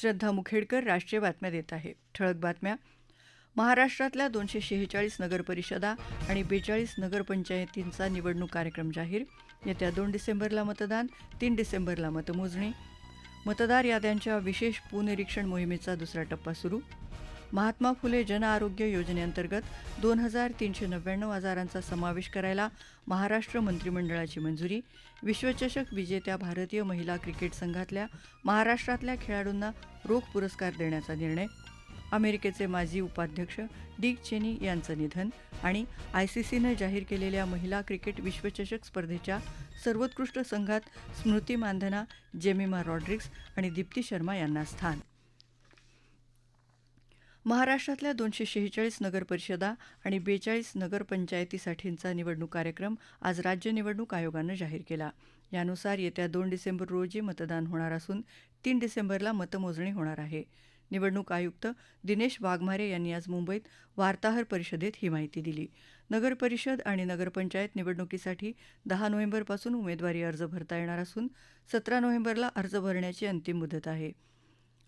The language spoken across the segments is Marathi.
श्रद्धा मुखेडकर राष्ट्रीय बातम्या देत आहे ठळक बातम्या. महाराष्ट्रातल्या दोनशे शेहेचाळीस नगरपरिषदा आणि बेचाळीस नगरपंचायतींचा निवडणूक कार्यक्रम जाहीर. येत्या दोन डिसेंबरला मतदान तीन डिसेंबरला मतमोजणी. मतदार याद्यांच्या विशेष पुनरीक्षण मोहिमेचा दुसरा टप्पा सुरू. महात्मा फुले जन आरोग्य योजनेअंतर्गत दोन हजार तीनशे नव्याण्णव आजारांचा समावेश करायला महाराष्ट्र मंत्रिमंडळाची मंजुरी. विश्वचषक विजेत्या भारतीय महिला क्रिकेट संघातल्या महाराष्ट्रातल्या खेळाडूंना रोख पुरस्कार देण्याचा निर्णय. अमेरिकेचे माजी उपाध्यक्ष डिक चेनी यांचं निधन आणि आयसीसीनं जाहीर केलेल्या महिला क्रिकेट विश्वचषक स्पर्धेच्या सर्वोत्कृष्ट संघात स्मृती मानधना जेमिमा रॉड्रिक्स आणि दीप्ती शर्मा यांना स्थान. महाराष्ट्रातल्या दोनशे शेहेचाळीस नगरपरिषदा आणि बेचाळीस नगरपंचायतीसाठींचा निवडणूक कार्यक्रम आज राज्य निवडणूक आयोगानं जाहीर केला. यानुसार येत्या दोन डिसेंबर रोजी मतदान होणार असून तीन डिसेंबरला मतमोजणी होणार आहे. निवडणूक आयुक्त दिनेश वाघमारे यांनी आज मुंबईत वार्ताहर परिषदेत ही माहिती दिली. नगरपरिषद आणि नगरपंचायत निवडणुकीसाठी दहा नोव्हेंबरपासून उमेदवारी अर्ज भरता येणार असून सतरा नोव्हेंबरला अर्ज भरण्याची अंतिम मुदत आहे.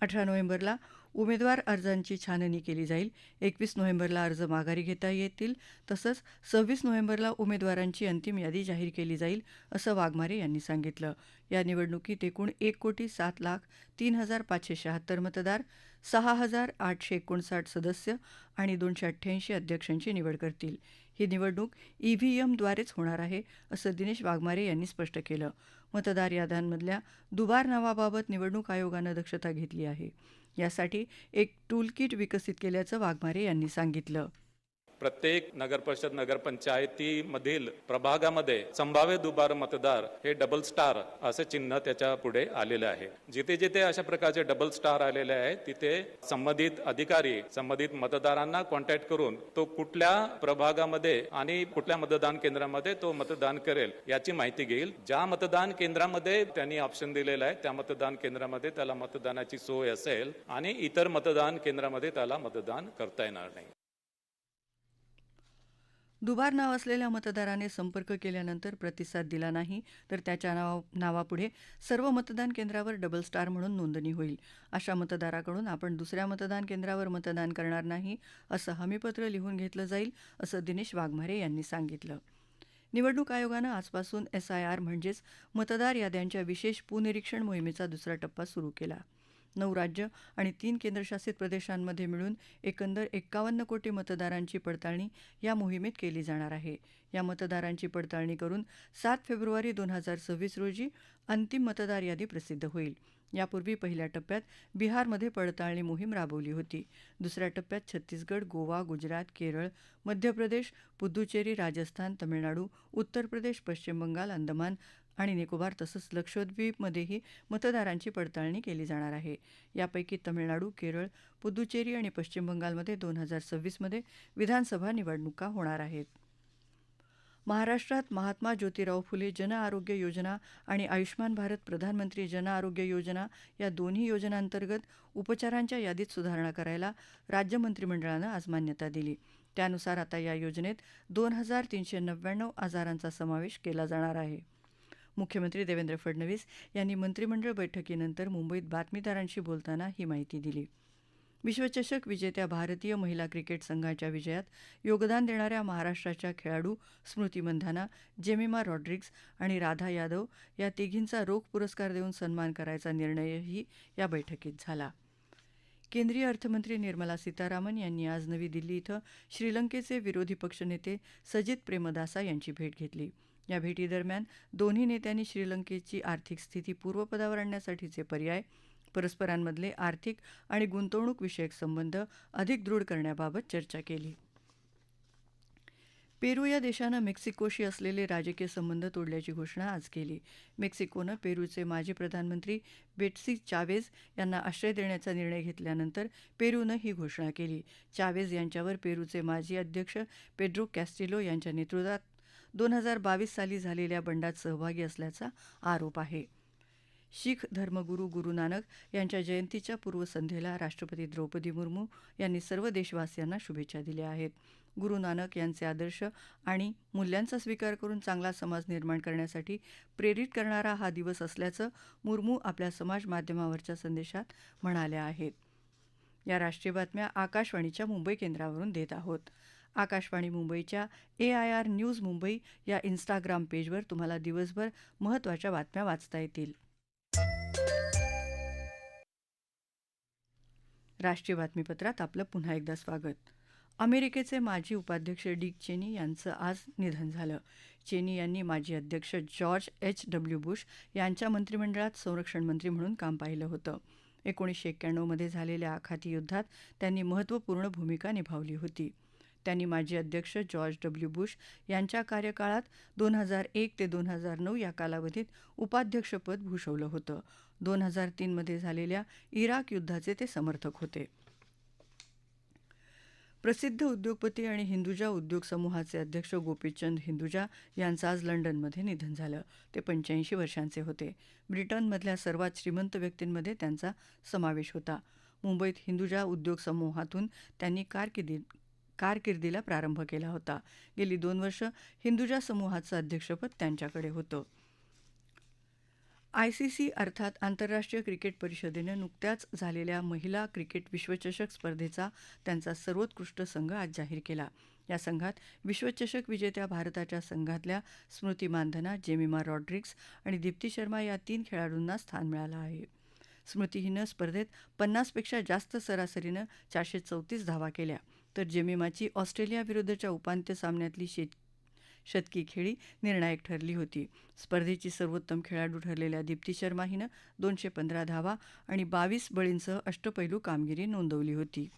अठरा नोव्हेंबरला उमेदवार अर्जांची छाननी केली जाईल. एकवीस नोव्हेंबरला अर्ज माघारी घेता येतील. तसंच सव्वीस नोव्हेंबरला उमेदवारांची अंतिम यादी जाहीर केली जाईल असं वाघमारे यांनी सांगितलं. या निवडणुकीत एकूण एक कोटी सात लाख तीन हजार पाचशे शहात्तर मतदार सहा हजार आठशे एकोणसाठ सदस्य आणि दोनशे अठ्ठ्याऐंशी अध्यक्षांची निवड करतील. ही निवडणूक ईव्हीएमद्वारेच होणार आहे असं दिनेश वाघमारे यांनी स्पष्ट केलं. मतदार याद्यांमधल्या दुबार नावाबाबत निवडणूक आयोगानं दक्षता घेतली आहे. यासाठी एक टूलकिट विकसित केल्याचं वाघमारे यांनी सांगितलं. प्रत्येक नगरपरिषद नगरपंचायतीमधील प्रभागामध्ये संभाव्य दुबार मतदार हे डबल स्टार असे चिन्ह त्याच्या पुढे आलेले आहे. जिथे जिथे अशा प्रकारचे डबल स्टार आलेले आहेत तिथे संबंधित अधिकारी संबंधित मतदारांना कॉन्टॅक्ट करून तो कुठल्या प्रभागामध्ये आणि कुठल्या मतदान केंद्रामध्ये तो मतदान करेल याची माहिती घेईल. ज्या मतदान केंद्रामध्ये त्यांनी ऑप्शन दिलेला आहे त्या मतदान केंद्रामध्ये त्याला मतदानाची सोय असेल आणि इतर मतदान केंद्रामध्ये त्याला मतदान करता येणार नाही. दुबार नाव असलेल्या मतदाराने संपर्क केल्यानंतर प्रतिसाद दिला नाही तर त्याच्या नावा नावापुढे सर्व मतदान केंद्रावर डबल स्टार म्हणून नोंदणी होईल. अशा मतदाराकडून आपण दुसऱ्या मतदान केंद्रावर मतदान करणार नाही असं हमीपत्र लिहून घेतलं जाईल असं दिनेश वाघमारे यांनी सांगितलं. निवडणूक आयोगानं आजपासून एसआयआर म्हणजेच मतदार याद्यांच्या विशेष पुनिरीक्षण मोहिमेचा दुसरा टप्पा सुरू केला. नऊ राज्य आणि तीन केंद्रशासित प्रदेशांमध्ये मिळून एकंदर एक्कावन्न कोटी मतदारांची पडताळणी या मोहिमेत केली जाणार आहे. या मतदारांची पडताळणी करून सात फेब्रुवारी दोन हजार सव्वीस रोजी अंतिम मतदार यादी प्रसिद्ध होईल. यापूर्वी पहिल्या टप्प्यात बिहारमध्ये पडताळणी मोहीम राबवली होती. दुसऱ्या टप्प्यात छत्तीसगड गोवा गुजरात केरळ मध्य प्रदेश पुदुचेरी राजस्थान तमिळनाडू उत्तर प्रदेश पश्चिम बंगाल अंदमान आणि निकोबार तसंच लक्षद्वीपमध्येही मतदारांची पडताळणी केली जाणार आहे. यापैकी तमिळनाडू केरळ पुदुचेरी आणि पश्चिम बंगालमध्ये दोन हजार सव्वीसमध्ये विधानसभा निवडणुका होणार आहेत. महाराष्ट्रात महात्मा ज्योतिराव फुले जन आरोग्य योजना आणि आयुष्मान भारत प्रधानमंत्री जन आरोग्य योजना या दोन्ही योजनांतर्गत उपचारांच्या यादीत सुधारणा करायला राज्य मंत्रिमंडळानं आज मान्यता दिली. त्यानुसार आता या योजनेत दोन हजार तीनशे नव्याण्णव आजारांचा समावेश केला जाणार आहे. मुख्यमंत्री देवेंद्र फडणवीस यांनी मंत्रिमंडळ बैठकीनंतर मुंबईत बातमीदारांशी बोलताना ही माहिती दिली. विश्वचषक विजेत्या भारतीय महिला क्रिकेट संघाच्या विजयात योगदान देणाऱ्या महाराष्ट्राच्या खेळाडू स्मृती मंधाना जेमिमा रॉड्रिग्स आणि राधा यादव या तिघींचा रोख पुरस्कार देऊन सन्मान करायचा निर्णयही या बैठकीत झाला. केंद्रीय अर्थमंत्री निर्मला सीतारामन यांनी आज नवी दिल्ली इथं श्रीलंकेचे विरोधी पक्षनेते सजित प्रेमदासा यांची भेट घेतली. या भेटीदरम्यान दोन्ही नेत्यांनी श्रीलंकेची आर्थिक स्थिती पूर्वपदावर आणण्यासाठीचे पर्याय परस्परांमधले आर्थिक आणि गुंतवणूक विषयक संबंध अधिक दृढ करण्याबाबत चर्चा केली. पेरू या देशानं मेक्सिकोशी असलेले राजकीय संबंध तोडल्याची घोषणा आज केली. मेक्सिकोनं पेरूचे माजी प्रधानमंत्री बेट्सी चावेज यांना आश्रय देण्याचा निर्णय घेतल्यानंतर पेरूनं ही घोषणा केली. चावेज यांच्यावर पेरूचे माजी अध्यक्ष पेड्रो कॅस्टिलो यांच्या नेतृत्वात दोन हजार बावीस साली झालेल्या बंडात सहभागी असल्याचा आरोप आहे. शीख धर्मगुरू गुरु नानक यांच्या जयंतीच्या पूर्वसंध्येला राष्ट्रपती द्रौपदी मुर्मू यांनी सर्व देशवासियांना शुभेच्छा दिल्या आहेत. गुरु नानक यांचे आदर्श आणि मूल्यांचा स्वीकार करून चांगला समाज निर्माण करण्यासाठी प्रेरित करणारा हा दिवस असल्याचं मुर्मू आपल्या समाज माध्यमावरच्या संदेशात म्हणाल्या आहेत. या राष्ट्रीय बातम्या आकाशवाणीच्या मुंबई केंद्रावरून देत आहोत. आकाशवाणी मुंबईच्या A I R news Mumbai या इन्स्टाग्राम पेजवर तुम्हाला दिवसभर महत्त्वाच्या बातम्या वाचता येतील. राष्ट्रीय बातमीपत्रात आपलं पुन्हा एकदा स्वागत. अमेरिकेचे माजी उपाध्यक्ष डिक चेनी यांचं आज निधन झालं. चेनी यांनी माजी अध्यक्ष जॉर्ज एच. डब्ल्यू. बुश यांच्या मंत्रिमंडळात संरक्षण मंत्री म्हणून काम पाहिलं होतं. एकोणीसशे एक्क्याण्णवमध्ये झालेल्या आखाती युद्धात त्यांनी महत्त्वपूर्ण भूमिका निभावली होती. त्यांनी माजी अध्यक्ष जॉर्ज डब्ल्यू बुश यांच्या कार्यकाळात दोन हजार एक ते दोन हजार नऊ या कालावधीत उपाध्यक्षपद भूषवलं होतं. दोन हजार तीनमध्ये झालेल्या इराक युद्धाचे ते समर्थक होते. प्रसिद्ध उद्योगपती आणि हिंदुजा उद्योग समूहाचे अध्यक्ष गोपीचंद हिंदुजा यांचं आज लंडनमध्ये निधन झालं. ते पंच्याऐंशी वर्षांचे होते. ब्रिटनमधल्या सर्वात श्रीमंत व्यक्तींमध्ये त्यांचा समावेश होता. मुंबईत हिंदुजा उद्योग समूहातून त्यांनी कारकिर्दी कारकिर्दीला प्रारंभ केला होता. गेली दोन वर्ष हिंदुजा समूहाचं अध्यक्षपद त्यांच्याकडे होतं. आयसीसी अर्थात आंतरराष्ट्रीय क्रिकेट परिषदेनं नुकत्याच झालेल्या महिला क्रिकेट विश्वचषक स्पर्धेचा त्यांचा सर्वोत्कृष्ट संघ आज जाहीर केला. या संघात विश्वचषक विजेत्या भारताच्या संघातल्या स्मृती मानधना जेमिमा रॉड्रिक्स आणि दीप्ती शर्मा या तीन खेळाडूंना स्थान मिळालं आहे. स्मृती हिनं स्पर्धेत पन्नासपेक्षा जास्त सरासरीनं चारशे चौतीस धावा केल्या. तर जेमिमाची ऑस्ट्रेलियाविरुद्धच्या उपांत्य सामन्यातली शेत शतकी खेळी निर्णायक ठरली होती. स्पर्धेची सर्वोत्तम खेळाडू ठरलेल्या दीप्ती शर्मा हिनं दोनशे पंधरा धावा आणि बावीस बळींसह अष्टपैलू कामगिरी नोंदवली होती.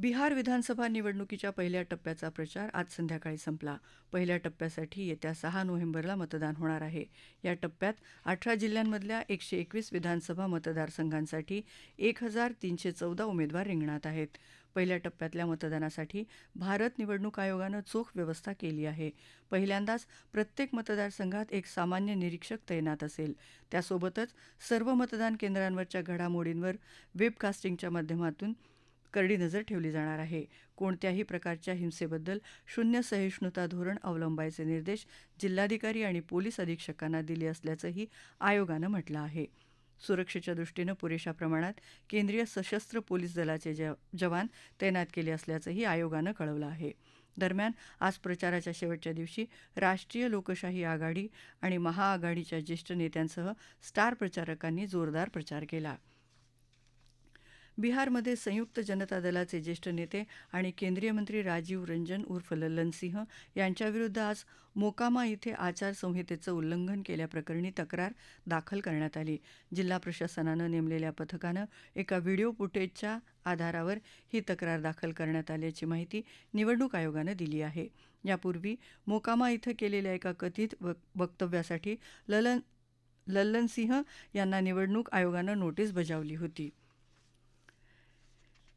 बिहार विधानसभा निवडणुकीच्या पहिल्या टप्प्याचा प्रचार आज संध्याकाळी संपला. पहिल्या टप्प्यासाठी येत्या सहा नोव्हेंबरला मतदान होणार आहे. या टप्प्यात अठरा जिल्ह्यांमधल्या एकशे एकवीस विधानसभा मतदारसंघांसाठी एक हजार तीनशे चौदा उमेदवार रिंगणात आहेत. पहिल्या टप्प्यातल्या मतदानासाठी भारत निवडणूक आयोगानं चोख व्यवस्था केली आहे. पहिल्यांदाच प्रत्येक मतदारसंघात एक सामान्य निरीक्षक तैनात असेल. त्यासोबतच सर्व मतदान केंद्रांवरच्या घडामोडींवर वेबकास्टिंगच्या माध्यमातून करडी नजर ठेवली जाणार आहे. कोणत्याही प्रकारच्या हिंसेबद्दल शून्य सहिष्णुता धोरण अवलंबायचे निर्देश जिल्हाधिकारी आणि पोलीस अधीक्षकांना दिले असल्याचंही आयोगानं म्हटलं आहे. सुरक्षेच्या दृष्टीनं पुरेशा प्रमाणात केंद्रीय सशस्त्र पोलीस दलाचे जवान तैनात केले असल्याचंही आयोगानं कळवलं आहे. दरम्यान आज प्रचाराच्या शेवटच्या दिवशी राष्ट्रीय लोकशाही आघाडी आणि महाआघाडीच्या ज्येष्ठ नेत्यांसह स्टार प्रचारकांनी जोरदार प्रचार केला. बिहारमध्ये संयुक्त जनता दलाचे ज्येष्ठ नेते आणि केंद्रीय मंत्री राजीव रंजन उर्फ लल्लन सिंह यांच्याविरुद्ध आज मोकामा इथे आचारसंहितेचं उल्लंघन केल्याप्रकरणी तक्रार दाखल करण्यात आली. जिल्हा प्रशासनानं नेमलेल्या पथकानं एका व्हिडिओ फुटेजच्या आधारावर ही तक्रार दाखल करण्यात आल्याची माहिती निवडणूक आयोगानं दिली आहे. यापूर्वी मोकामा इथं केलेल्या एका कथित वक्तव्यासाठी ललन लल्लन सिंह यांना निवडणूक आयोगानं नोटीस बजावली होती.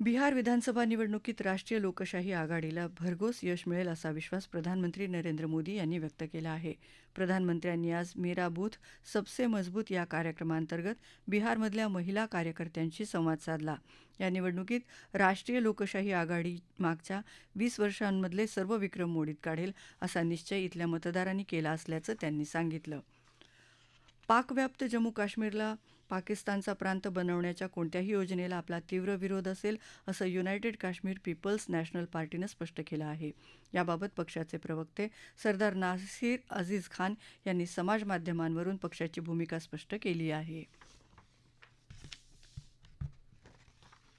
बिहार विधानसभा निवडणुकीत राष्ट्रीय लोकशाही आघाडीला भरघोस यश मिळेल असा विश्वास प्रधानमंत्री नरेंद्र मोदी यांनी व्यक्त केला आहे. प्रधानमंत्र्यांनी आज मेरा बूथ सबसे मजबूत या कार्यक्रमांतर्गत बिहारमधल्या महिला कार्यकर्त्यांशी संवाद साधला. या निवडणुकीत राष्ट्रीय लोकशाही आघाडी मागच्या वीस वर्षांमधले सर्व विक्रम मोडीत काढेल असा निश्चय इथल्या मतदारांनी केला असल्याचं त्यांनी सांगितलं. पाकव्याप्त जम्मू काश्मीरला पाकिस्तानचा प्रांत बनवण्याच्या कोणत्याही योजनेला आपला तीव्र विरोध असेल असं युनायटेड काश्मीर पीपल्स नॅशनल पार्टीनं स्पष्ट केलं आहे. याबाबत पक्षाचे प्रवक्ते सरदार नासीर अझीज खान यांनी समाज माध्यमांवरून पक्षाची भूमिका स्पष्ट केली आहे.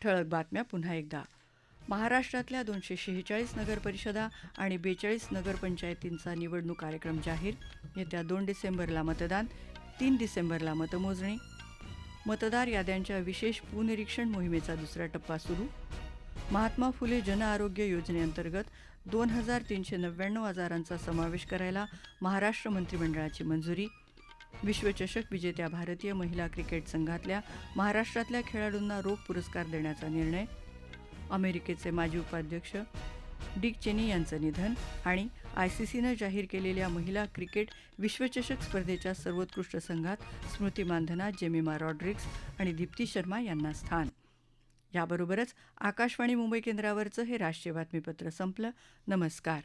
ठळक बातम्या पुन्हा एकदा. महाराष्ट्रातल्या दोनशे शेहेचाळीस नगरपरिषदा आणि बेचाळीस नगरपंचायतींचा निवडणूक कार्यक्रम जाहीर. येत्या दोन डिसेंबरला मतदान तीन डिसेंबरला मतमोजणी मतदार याद्यांच्या विशेष पुनरीक्षण मोहिमेचा दुसरा टप्पा सुरू. महात्मा फुले जनआरोग्य योजनेअंतर्गत दोन हजार तीनशे नव्याण्णव आजारांचा समावेश करायला महाराष्ट्र मंत्रिमंडळाची मंजुरी. विश्वचषक विजेत्या भारतीय महिला क्रिकेट संघातल्या महाराष्ट्रातल्या खेळाडूंना रोख पुरस्कार देण्याचा निर्णय. अमेरिकेचे माजी उपाध्यक्ष डिक चेनी यांचं निधन आणि आयसीसीनं जाहीर केलेल्या महिला क्रिकेट विश्वचषक स्पर्धेच्या सर्वोत्कृष्ट संघात स्मृती मानधना जेमिमा रॉड्रिक्स आणि दीप्ती शर्मा यांना स्थान. याबरोबरच आकाशवाणी मुंबई केंद्रावरचं हे राष्ट्रीय बातमीपत्र संपलं. नमस्कार.